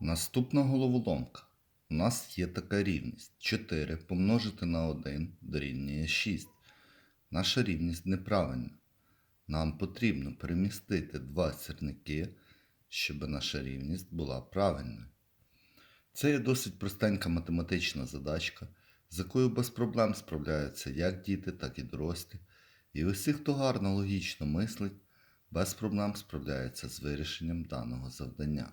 Наступна головоломка. У нас є така рівність. 4 помножити на 1 дорівнює 6. Наша рівність неправильна. Нам потрібно перемістити два сірники, щоб наша рівність була правильною. Це є досить простенька математична задачка, з якою без проблем справляються як діти, так і дорослі. І усі, хто гарно логічно мислить, без проблем справляються з вирішенням даного завдання.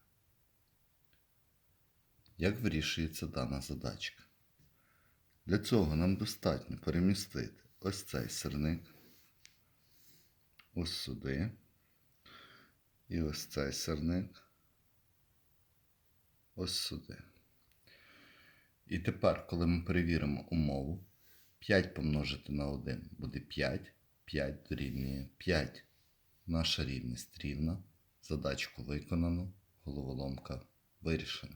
Як вирішується дана задачка? Для цього нам достатньо перемістити ось цей сирник, ось сюди, і ось цей сирник, ось сюди. І тепер, коли ми перевіримо умову, 5 помножити на 1 буде 5, 5 дорівнює 5. Наша рівність рівна. Задачку виконано, головоломка вирішена.